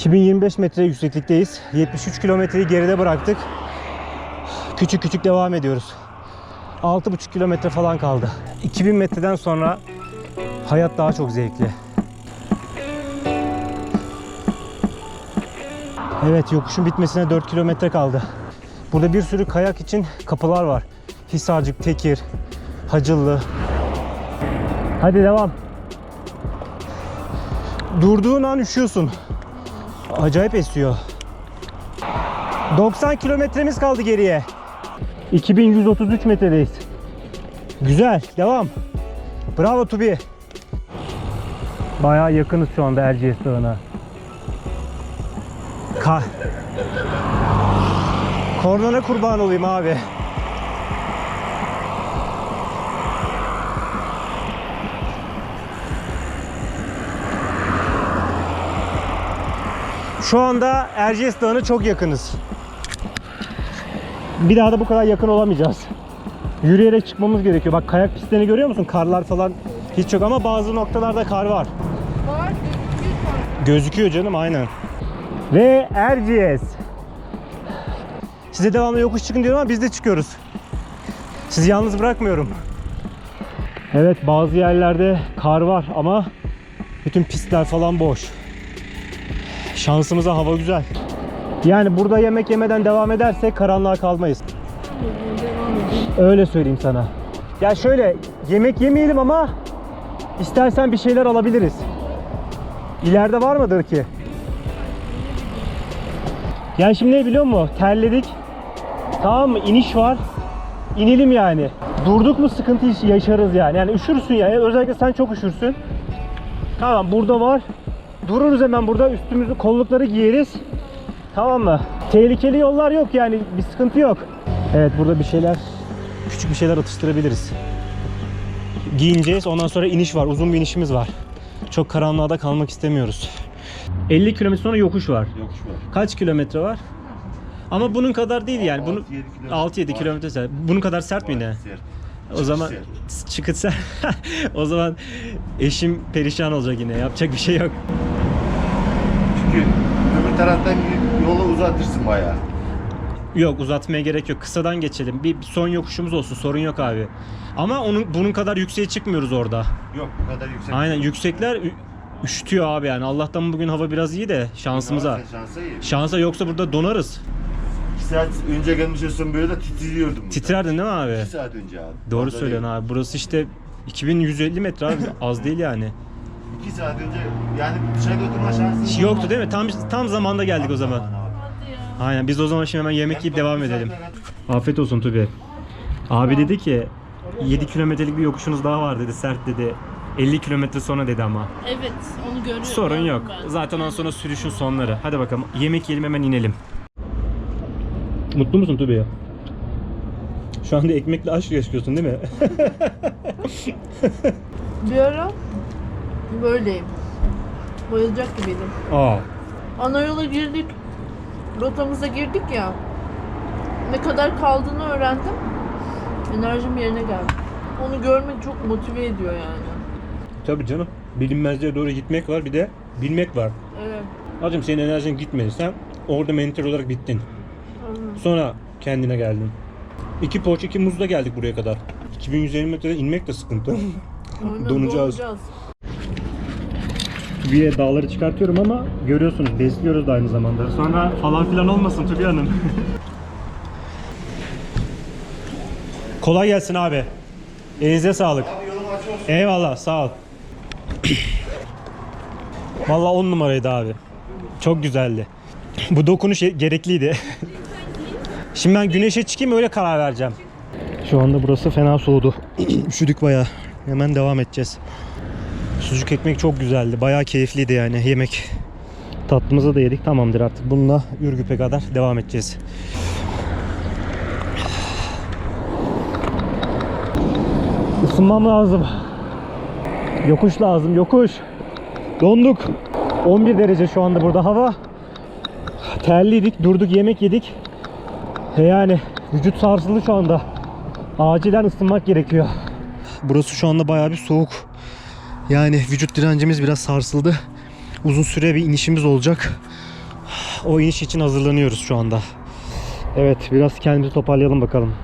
2025 metre yükseklikteyiz. 73 kilometreyi geride bıraktık. Küçük küçük devam ediyoruz. 6,5 kilometre falan kaldı. 2000 metreden sonra hayat daha çok zevkli. Evet yokuşun bitmesine 4 kilometre kaldı. Burada bir sürü kayak için kapılar var. Hisarcık, Tekir, Hacıllı. Hadi devam. Durduğun an üşüyorsun. Acayip esiyor. 90 kilometremiz kaldı geriye. 2133 metredeyiz. Güzel. Devam. Bravo Tubi. Bayağı yakınız şu anda Erciyes Dağı'na. Ka Kornana kurban olayım abi. Şu anda Erciyes Dağı'na çok yakınız. Bir daha da bu kadar yakın olamayacağız. Yürüyerek çıkmamız gerekiyor. Bak kayak pistlerini görüyor musun? Karlar falan hiç yok ama bazı noktalarda kar var. Var, gözüküyor canım aynen. Ve Erciyes. Size devamlı yokuş çıkın diyorum ama biz de çıkıyoruz. Sizi yalnız bırakmıyorum. Evet bazı yerlerde kar var ama bütün pistler falan boş. Şansımıza hava güzel. Yani burada yemek yemeden devam edersek karanlığa kalmayız. Öyle söyleyeyim sana. Ya şöyle yemek yemeyelim ama istersen bir şeyler alabiliriz. İleride var mıdır ki? Yani şimdi ne biliyor musun? Terledik. Tamam mı? İniş var. İnelim yani. Durduk mu sıkıntı yaşarız yani. Yani üşürsün yani. Özellikle sen çok üşürsün. Tamam burada var. Dururuz hemen burada. Üstümüzü kollukları giyeriz. Tamam mı? Tehlikeli yollar yok yani. Bir sıkıntı yok. Evet burada bir şeyler küçük bir şeyler atıştırabiliriz. Giyineceğiz. Ondan sonra iniş var. Uzun bir inişimiz var. Çok karanlığa da kalmak istemiyoruz. 50 kilometre sonra yokuş var. Yokuş var. Kaç kilometre var? Ama bunun kadar değil yani. Bunu 6-7 kilometre 6-7 var. kilometre sert. Bunun kadar sert mi yine? Sert. O zaman sert. çıkıt sert. o zaman eşim perişan olacak yine. Yapacak bir şey yok. Çünkü öbür taraftan yolu uzatırsın bayağı. Yok uzatmaya gerek yok. Kısadan geçelim. Bir son yokuşumuz olsun. Sorun yok abi. Ama onun bunun kadar yükseğe çıkmıyoruz orada. Yok bu kadar yüksek. Aynen yüksekler ü- üşütüyor abi yani. Allah'tan bugün hava biraz iyi de şansımıza. Şansa iyi. Şansa yoksa burada donarız. 2 saat önce gelmiş olsam böyle de titriyordum. burada. Titrerdin değil mi abi? 2 saat önce abi. Doğru Fazla söylüyorsun değil. abi. Burası işte 2150 metre abi. Az değil yani. 2 saat önce yani dışarıda oturma şansın Hiç Yoktu değil mi? Tam tam zamanda geldik o zaman. Hadi ya. Aynen biz o zaman şimdi hemen yemek yiyip devam edelim. Afiyet olsun Tubi. Abi dedi ki 7 kilometrelik bir yokuşunuz daha var dedi sert dedi. 50 kilometre sonra dedi ama. Evet, onu görüyorum. Sorun yok. ben. Zaten ondan sonra sürüşün sonları. Hadi bakalım yemek yiyelim hemen inelim. Mutlu musun Tubi? Şu anda ekmekle aşk yaşıyorsun değil mi? Bir ara böyleyim. Bayılacak gibiydim. Aa. Ana yola girdik. Rotamıza girdik ya. Ne kadar kaldığını öğrendim. Enerjim yerine geldi. Onu görmek çok motive ediyor yani. Tabii canım. Bilinmezliğe doğru gitmek var bir de bilmek var. Evet. Hacım senin enerjin gitmedi. Sen orada mental olarak bittin. Sonra kendine geldin. İki poğaça iki muzla geldik buraya kadar. 2150 metrede inmek de sıkıntı. Donacağız. Bir dağları çıkartıyorum ama görüyorsunuz besliyoruz da aynı zamanda. Sonra falan filan olmasın Tülay Hanım. Kolay gelsin abi. Elinize sağlık. Eyvallah sağ ol. Vallahi 10 numaraydı abi. Çok güzeldi. Bu dokunuş gerekliydi. Şimdi ben güneşe çıkayım öyle karar vereceğim. Şu anda burası fena soğudu. Üşüdük bayağı. Hemen devam edeceğiz. Sucuk ekmek çok güzeldi. Bayağı keyifliydi yani yemek. Tatlımızı da yedik. Tamamdır artık. Bununla Ürgüp'e kadar devam edeceğiz. Isınmam lazım. Yokuş lazım, yokuş. Donduk. 11 derece şu anda burada hava. Terliydik, durduk, yemek yedik. E Yani vücut sarsıldı şu anda. Acilen ısınmak gerekiyor. Burası şu anda bayağı bir soğuk. Yani vücut direncimiz biraz sarsıldı. uzun süre bir inişimiz olacak. O iniş için hazırlanıyoruz şu anda. Evet biraz kendimizi toparlayalım bakalım.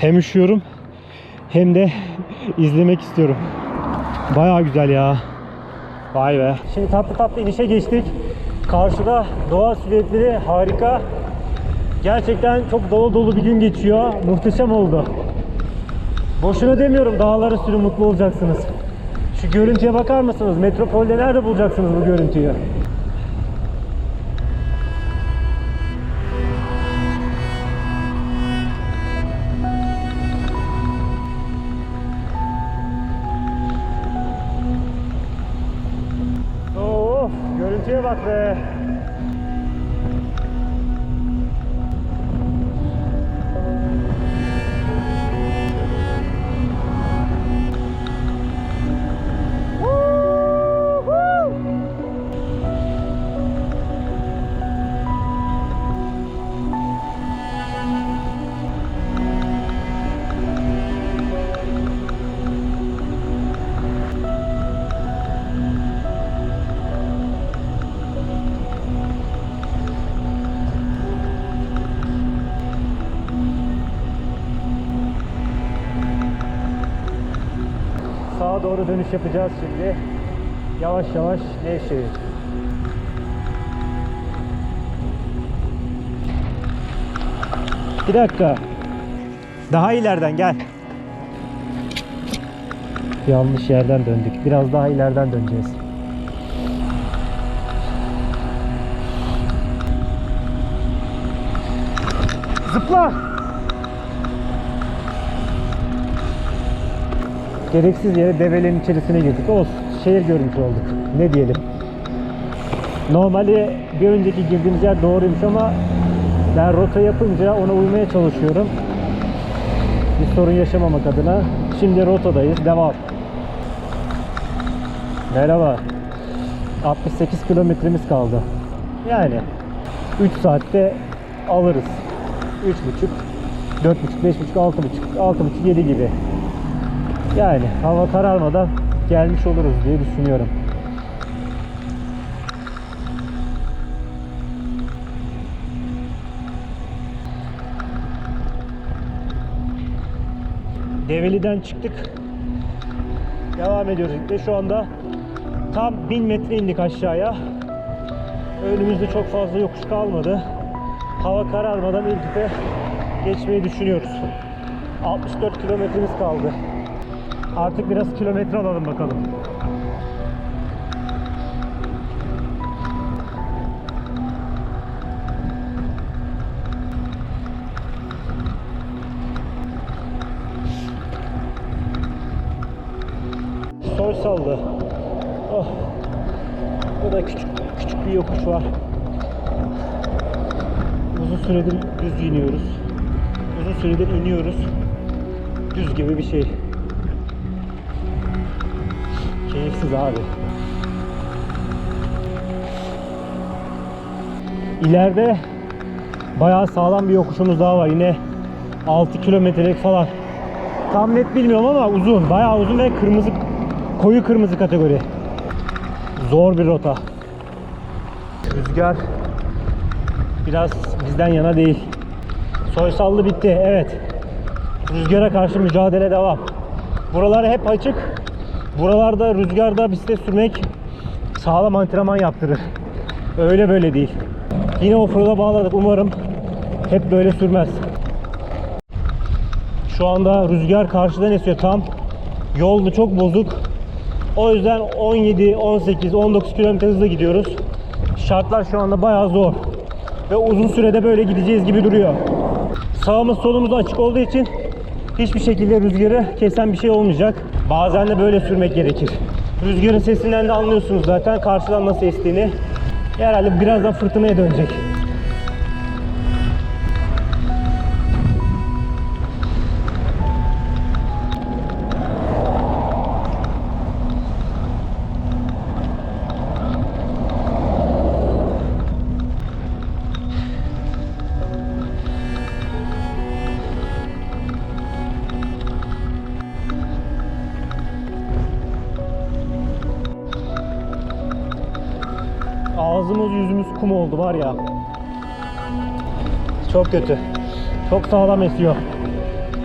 Hem üşüyorum hem de izlemek istiyorum. Bayağı güzel ya. Vay be. Şimdi tatlı tatlı inişe geçtik. Karşıda doğa silüetleri harika. Gerçekten çok dolu dolu bir gün geçiyor. Muhteşem oldu. Boşuna demiyorum dağlara sürün mutlu olacaksınız. Şu görüntüye bakar mısınız? Metropolde nerede bulacaksınız bu görüntüyü? Doğru dönüş yapacağız şimdi. Yavaş yavaş Nevşehir. Bir dakika. Daha ileriden gel. Yanlış yerden döndük. Biraz daha ileriden döneceğiz. Zıpla! Gereksiz yere develerin içerisine girdik. Olsun. Şehir görmüş olduk. Ne diyelim. Normalde bir önceki girdiğimiz yer doğruymuş ama ben rota yapınca ona uymaya çalışıyorum. Bir sorun yaşamamak adına. Şimdi rotadayız. Devam. Merhaba. 68 kilometremiz kaldı. Yani 3 saatte alırız. 3,5 4,5 5,5 6,5 6,5 7 gibi. Yani hava kararmadan gelmiş oluruz diye düşünüyorum. Develi'den çıktık. Devam ediyoruz. Ve şu anda tam 1000 metre indik aşağıya. Önümüzde çok fazla yokuş kalmadı. Hava kararmadan İlkit'e geçmeyi düşünüyoruz. 64 kilometremiz kaldı. Artık biraz kilometre alalım bakalım. Soy saldı. Oh. Burada küçük küçük bir yokuş var. Uzun süredir düz iniyoruz. Uzun süredir iniyoruz. Düz gibi bir şey. Keyifsiz abi. İleride bayağı sağlam bir yokuşumuz daha var. Yine 6 kilometrelik falan. Tam net bilmiyorum ama uzun. Bayağı uzun ve kırmızı koyu kırmızı kategori. Zor bir rota. Rüzgar biraz bizden yana değil. Soysallı bitti. Evet. Rüzgara karşı mücadele devam. Buralar hep açık. Buralarda rüzgarda bisiklet sürmek sağlam antrenman yaptırır. Öyle böyle değil. Yine offroad'a bağladık. Umarım hep böyle sürmez. Şu anda rüzgar karşıdan esiyor tam. Yol çok bozuk. O yüzden 17, 18, 19 km hızla gidiyoruz. Şartlar şu anda bayağı zor. Ve uzun sürede böyle gideceğiz gibi duruyor. Sağımız solumuz açık olduğu için hiçbir şekilde rüzgarı kesen bir şey olmayacak. Bazen de böyle sürmek gerekir. Rüzgarın sesinden de anlıyorsunuz zaten karşıdan nasıl estiğini. Herhalde birazdan fırtınaya dönecek. Ağzımız yüzümüz kum oldu var ya. Çok kötü. Çok sağlam esiyor.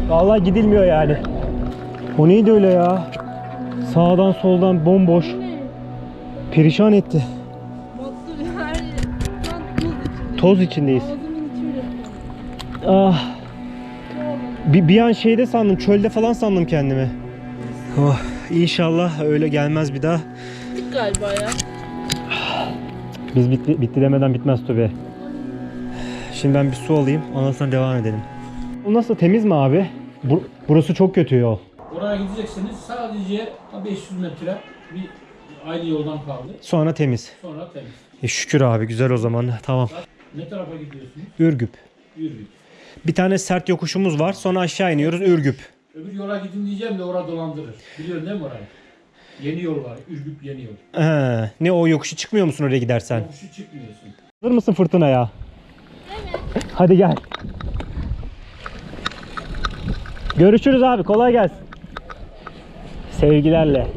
Vallahi gidilmiyor yani. O neydi öyle ya? Sağdan soldan bomboş. Perişan etti. Toz içinde. Toz içindeyiz. Ah. Bir, bir an şeyde sandım, çölde falan sandım kendimi. Oh, inşallah öyle gelmez bir daha. Galiba ya. Biz bitti, bitti demeden bitmez tabi. Şimdi ben bir su alayım, ondan sonra devam edelim. Bu nasıl, temiz mi abi? Bu- burası çok kötü yol. Oraya gideceksiniz sadece 500 metre bir aynı yoldan kaldı. Sonra temiz. Sonra temiz. E şükür abi, güzel o zaman. Tamam. Ne tarafa gidiyorsunuz? Ürgüp. Ürgüp. Bir tane sert yokuşumuz var, sonra aşağı iniyoruz Ürgüp. Öbür yola gidin diyeceğim de orada dolandırır. Biliyorsun değil mi orayı? Yeni yol var. Ürgüp yeni yol. He, ne o yokuşu çıkmıyor musun oraya gidersen? Yokuşu çıkmıyorsun. Hazır mısın fırtınaya? Hadi gel. Görüşürüz abi. Kolay gelsin. Sevgilerle.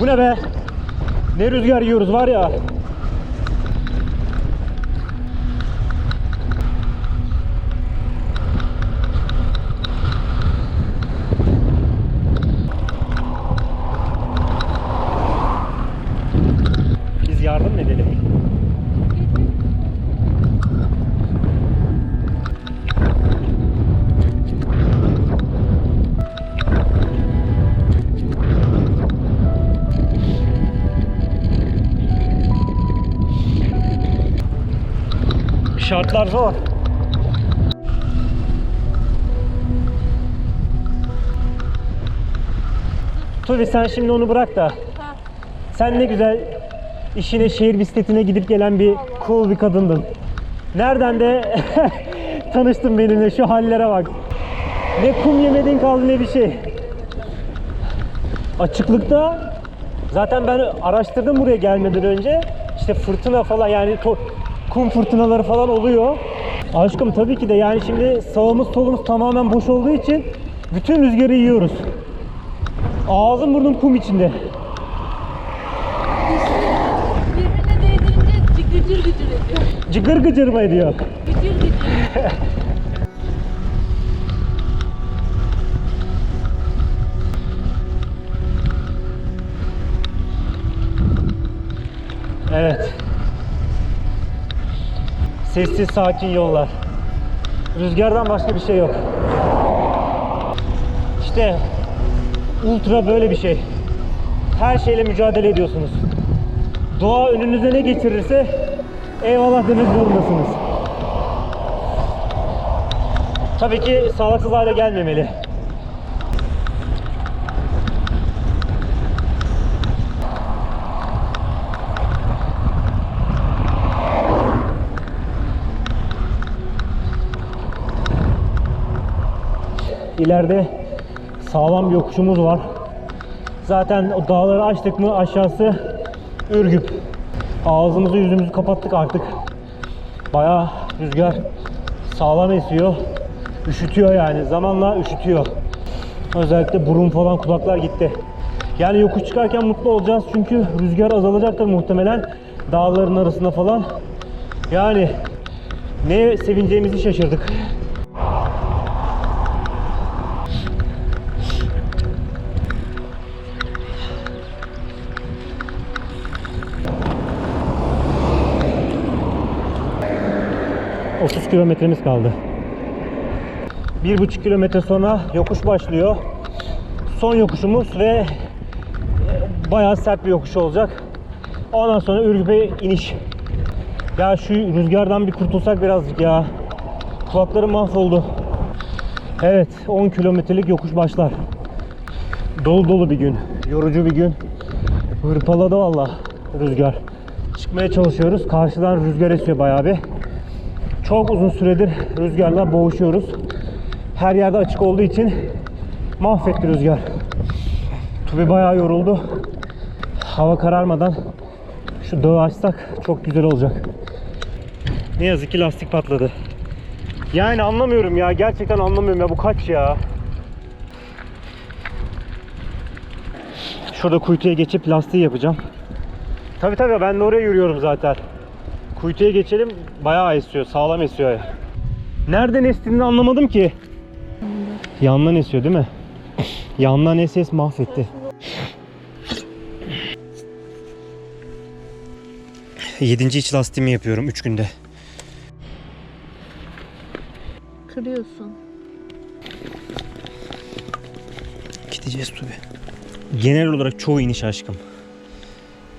Bu ne be? Ne rüzgar yiyoruz var ya. Şartlar zor. Tuvi sen şimdi onu bırak da. Sen ne güzel işine şehir bisikletine gidip gelen bir cool bir kadındın. Nereden de tanıştın benimle şu hallere bak. Ne kum yemedin kaldı ne bir şey. Açıklıkta zaten ben araştırdım buraya gelmeden önce. İşte fırtına falan yani kum fırtınaları falan oluyor. Aşkım tabii ki de yani şimdi sağımız solumuz tamamen boş olduğu için bütün rüzgarı yiyoruz. Ağzım burnum kum içinde. Birbirine değdirince gıcır gıcır ediyor. Cıgır gıcır mı ediyor? Gıcır gıcır. Evet. Sessiz sakin yollar. Rüzgardan başka bir şey yok. İşte ultra böyle bir şey. Her şeyle mücadele ediyorsunuz. Doğa önünüze ne geçirirse eyvallah demek zorundasınız. Tabii ki sağlıksız hale gelmemeli. İleride sağlam bir yokuşumuz var. Zaten o dağları açtık mı aşağısı Ürgüp. Ağzımızı yüzümüzü kapattık artık. Bayağı rüzgar sağlam esiyor. Üşütüyor yani. Zamanla üşütüyor. Özellikle burun falan kulaklar gitti. Yani yokuş çıkarken mutlu olacağız çünkü rüzgar azalacaktır muhtemelen dağların arasında falan. Yani ne sevineceğimizi şaşırdık. ...30 kilometremiz kaldı. 1,5 kilometre sonra yokuş başlıyor. Son yokuşumuz ve e, bayağı sert bir yokuş olacak. Ondan sonra Ürgüp'e iniş. Ya şu rüzgardan bir kurtulsak birazcık ya. Kulaklarım mahvoldu. Evet 10 kilometrelik yokuş başlar. Dolu dolu bir gün. Yorucu bir gün. Hırpaladı valla rüzgar. Çıkmaya çalışıyoruz. Karşıdan rüzgar esiyor bayağı bir. Çok uzun süredir rüzgarla boğuşuyoruz. Her yerde açık olduğu için mahvetti rüzgar. Tubi bayağı yoruldu. Hava kararmadan şu dağı açsak çok güzel olacak. Ne yazık ki lastik patladı. Yani anlamıyorum ya. Gerçekten anlamıyorum ya. Bu kaç ya? Şurada kuytuya geçip lastiği yapacağım. Tabi tabi ben de oraya yürüyorum zaten. Kuytuya geçelim. Bayağı esiyor. Sağlam esiyor. Nereden estiğini anlamadım ki. Yandan esiyor değil mi? Yandan es mahvetti. Yedinci iç lastiğimi yapıyorum 3 günde. Kırıyorsun. Gideceğiz tabi. Genel olarak çoğu iniş aşkım.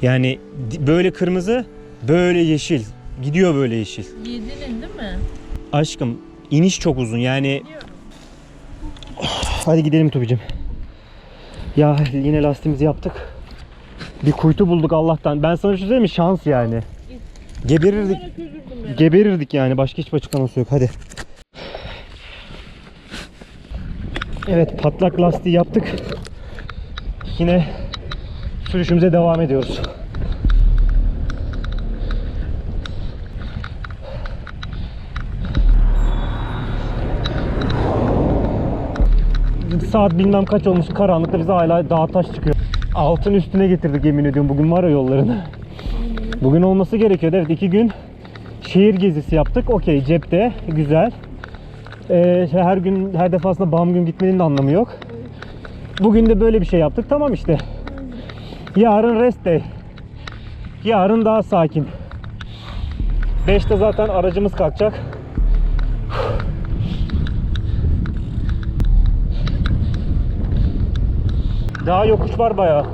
Yani böyle kırmızı, böyle yeşil. Gidiyor böyle yeşil. Yedinin değil mi? Aşkım iniş çok uzun yani. Hadi gidelim Tubicim. Ya yine lastiğimizi yaptık. Bir kuytu bulduk Allah'tan. Ben sana bir şey mi? Şans yani. Geberirdik. Geberirdik yani. Başka hiçbir açıklaması yok. Hadi. Evet patlak lastiği yaptık. Yine sürüşümüze devam ediyoruz. Saat bilmem kaç olmuş karanlıkta bize hala dağ taş çıkıyor. Altın üstüne getirdik yemin ediyorum bugün var ya yollarını. Bugün olması gerekiyordu evet iki gün şehir gezisi yaptık. Okey cepte güzel. Ee, her gün her defasında bam gün gitmenin de anlamı yok. Bugün de böyle bir şey yaptık. Tamam işte. Yarın rest day. Yarın daha sakin. 5'te zaten aracımız kalkacak. Daha yokuş var bayağı.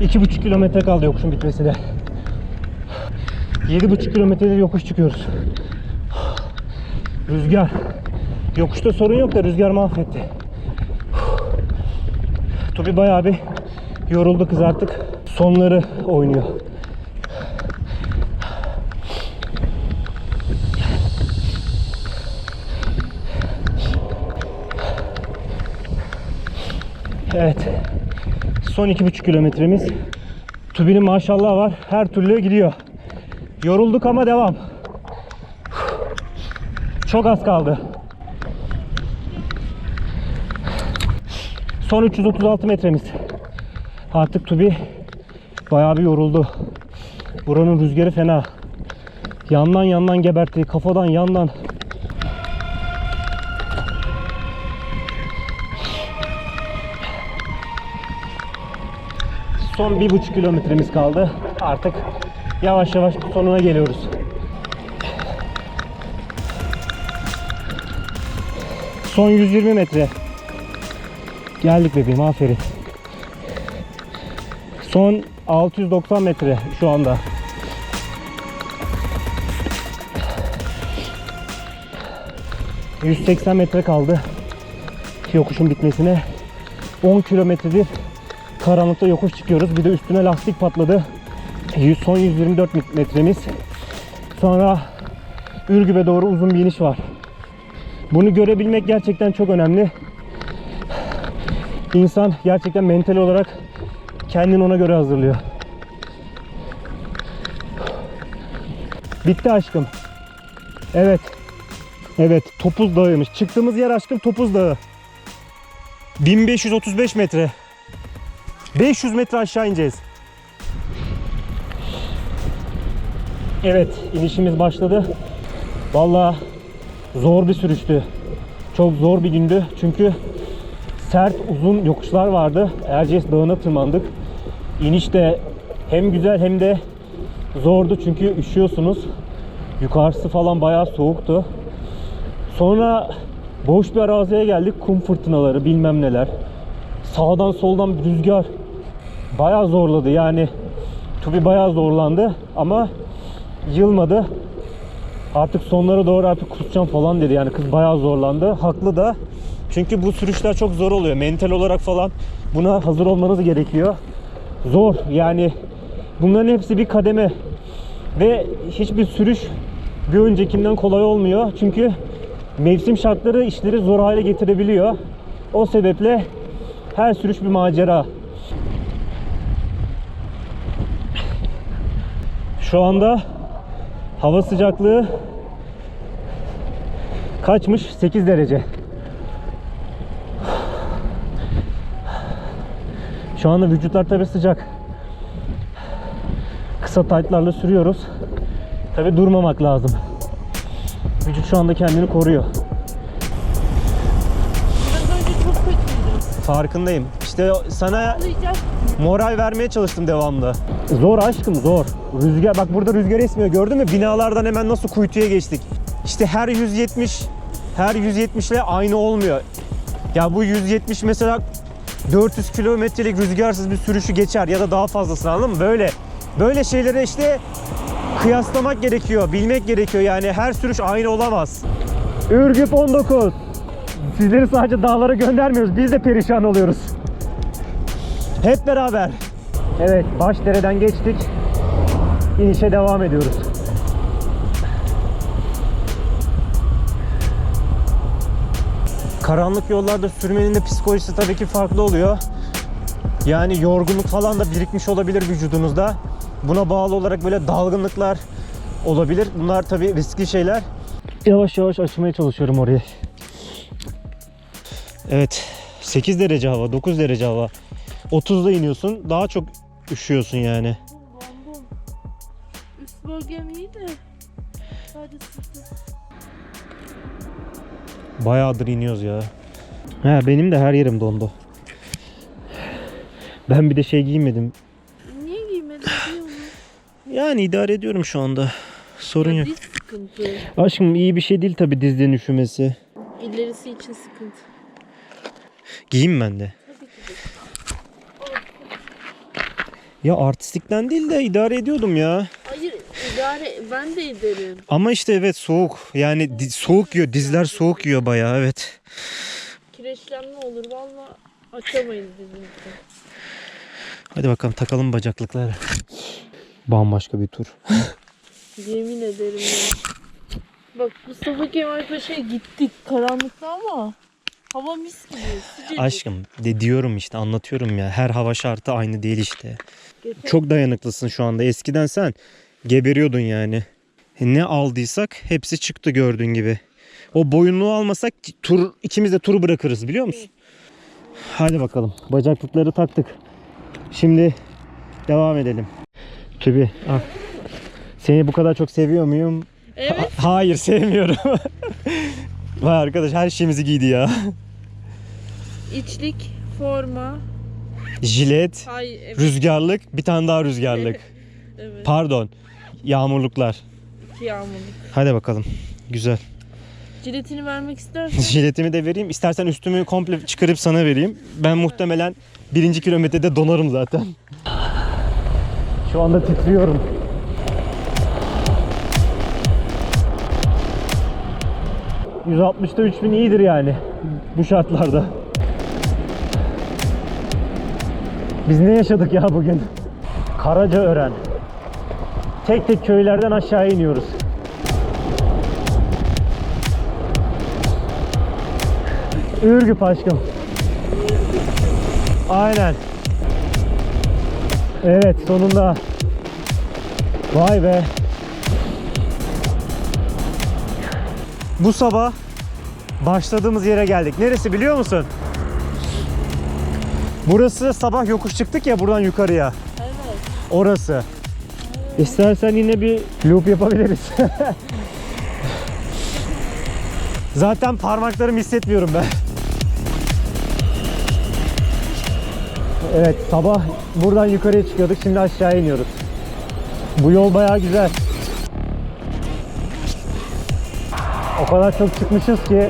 İki buçuk kilometre kaldı yokuşun bitmesine. Yedi buçuk kilometredir yokuş çıkıyoruz. Rüzgar. Yokuşta sorun yok da rüzgar mahvetti. Tobi bayağı bir yoruldu kız artık. Sonları oynuyor. Evet. Son iki buçuk kilometremiz. Tubinin maşallah var. Her türlü gidiyor. Yorulduk ama devam. Çok az kaldı. Son 336 metremiz. Artık Tubi bayağı bir yoruldu. Buranın rüzgarı fena. Yandan yandan gebertti. Kafadan yandan. Son bir buçuk kilometremiz kaldı. Artık yavaş yavaş sonuna geliyoruz. Son 120 metre. Geldik bebeğim aferin. Son 690 metre şu anda. ...180 metre kaldı... ...yokuşun bitmesine... ...10 kilometredir... ...karanlıkta yokuş çıkıyoruz... ...bir de üstüne lastik patladı... ...son 124 metremiz... ...sonra... ...Ürgüp'e doğru uzun bir iniş var... ...bunu görebilmek gerçekten çok önemli... İnsan gerçekten mental olarak kendini ona göre hazırlıyor. Bitti aşkım. Evet. Evet, Topuz Dağı'ymış. Çıktığımız yer aşkım Topuz Dağı. 1535 metre. 500 metre aşağı ineceğiz. Evet, inişimiz başladı. Vallahi zor bir sürüştü. Çok zor bir gündü. Çünkü sert uzun yokuşlar vardı. Erciyes Dağı'na tırmandık. İniş de hem güzel hem de zordu çünkü üşüyorsunuz. Yukarısı falan bayağı soğuktu. Sonra boş bir araziye geldik. Kum fırtınaları bilmem neler. Sağdan soldan rüzgar bayağı zorladı. Yani Tubi bayağı zorlandı ama yılmadı. Artık sonlara doğru artık kusacağım falan dedi. Yani kız bayağı zorlandı. Haklı da. Çünkü bu sürüşler çok zor oluyor. Mental olarak falan buna hazır olmanız gerekiyor. Zor yani bunların hepsi bir kademe. Ve hiçbir sürüş bir öncekinden kolay olmuyor. Çünkü mevsim şartları işleri zor hale getirebiliyor. O sebeple her sürüş bir macera. Şu anda hava sıcaklığı kaçmış? 8 derece. Şu anda vücutlar tabi sıcak. Kısa taytlarla sürüyoruz. Tabi durmamak lazım. Vücut şu anda kendini koruyor. Biraz önce çok kötüydü. Farkındayım. İşte sana... Anlayacağım moral vermeye çalıştım devamlı. Zor aşkım zor. Rüzgar bak burada rüzgar esmiyor gördün mü? Binalardan hemen nasıl kuytuya geçtik. İşte her 170 her 170 ile aynı olmuyor. Ya bu 170 mesela 400 kilometrelik rüzgarsız bir sürüşü geçer ya da daha fazlasını anladın mı? Böyle böyle şeylere işte kıyaslamak gerekiyor, bilmek gerekiyor. Yani her sürüş aynı olamaz. Ürgüp 19. Sizleri sadece dağlara göndermiyoruz. Biz de perişan oluyoruz. Hep beraber. Evet, Başdere'den geçtik. İnişe devam ediyoruz. Karanlık yollarda sürmenin de psikolojisi tabii ki farklı oluyor. Yani yorgunluk falan da birikmiş olabilir vücudunuzda. Buna bağlı olarak böyle dalgınlıklar olabilir. Bunlar tabii riskli şeyler. Yavaş yavaş açmaya çalışıyorum orayı. Evet. 8 derece hava, 9 derece hava. 30'da iniyorsun. Daha çok üşüyorsun yani. Bom bom. Üst bölgem iyi de. Sadece sırtım. Bayağıdır iniyoruz ya. He benim de her yerim dondu. Ben bir de şey giymedim. Niye giymedin? Yani idare ediyorum şu anda. Sorun yok. Diz sıkıntı. Aşkım iyi bir şey değil tabi dizlerin üşümesi. İlerisi için sıkıntı. Giyeyim ben de. Ya artistlikten değil de idare ediyordum ya. Hayır idare ben de ederim. Ama işte evet soğuk. Yani di- soğuk yiyor. Dizler soğuk yiyor bayağı evet. Kireçlenme olur valla açamayız dizimizi. Hadi bakalım takalım bacaklıkları. Bambaşka bir tur. Yemin ederim ya. Bak Mustafa Kemal Paşa'ya gittik karanlıkta ama hava mis gibi sıcacık. Aşkım de diyorum işte anlatıyorum ya. Her hava şartı aynı değil işte. Geçen- Çok dayanıklısın şu anda. Eskiden sen geberiyordun yani. Ne aldıysak hepsi çıktı gördüğün gibi. O boyunluğu almasak tur ikimiz de turu bırakırız biliyor musun? Hadi bakalım. Bacaklıkları taktık. Şimdi devam edelim. Tübi al. Seni bu kadar çok seviyor muyum? Evet Ha- hayır sevmiyorum. Vay arkadaş her şeyimizi giydi ya. içlik forma. Jilet, Hay evet. rüzgarlık, bir tane daha rüzgarlık. evet. Pardon. Yağmurluklar. İki yağmurluk. Hadi bakalım. Güzel. Ciletini vermek istersen. Jiletimi de vereyim. İstersen üstümü komple çıkarıp sana vereyim. Ben muhtemelen birinci kilometrede donarım zaten. Şu anda titriyorum. ...160'da 3000 iyidir yani... ...bu şartlarda. Biz ne yaşadık ya bugün? Karacaören. Tek tek köylerden aşağı iniyoruz. Ürgüp aşkım. Aynen. Evet sonunda. Vay be. Bu sabah başladığımız yere geldik. Neresi biliyor musun? Burası sabah yokuş çıktık ya buradan yukarıya. evet. Orası. İstersen yine bir loop yapabiliriz. Zaten parmaklarımı hissetmiyorum ben. Evet sabah buradan yukarıya çıkıyorduk şimdi aşağı iniyoruz. Bu yol bayağı güzel. O kadar çok çıkmışız ki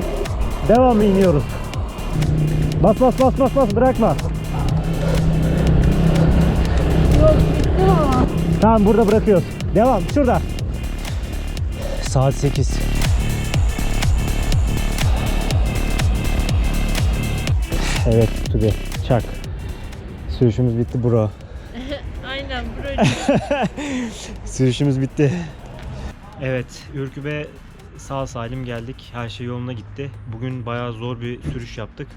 devamlı iniyoruz. Bas bas bas bas bas bırakma. Yok bitti ama. Tamam burada bırakıyoruz. Devam şurada. Saat 8. Evet Tübe çak. Sürüşümüz bitti bro. Aynen böyle. Sürüşümüz bitti. Evet Ürküp'e sağ salim geldik. Her şey yoluna gitti. Bugün bayağı zor bir sürüş yaptık.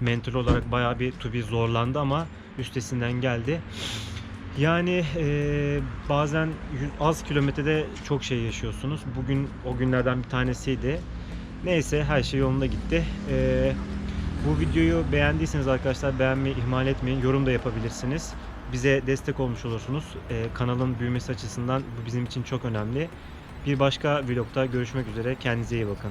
Mental olarak bayağı bir Tubi zorlandı ama üstesinden geldi. Yani eee, bazen az kilometrede çok şey yaşıyorsunuz. Bugün o günlerden bir tanesiydi. Neyse her şey yolunda gitti. Eee, Bu videoyu beğendiyseniz arkadaşlar beğenmeyi ihmal etmeyin. Yorum da yapabilirsiniz. Bize destek olmuş olursunuz. Ee, kanalın büyümesi açısından bu bizim için çok önemli. Bir başka vlogda görüşmek üzere. Kendinize iyi bakın.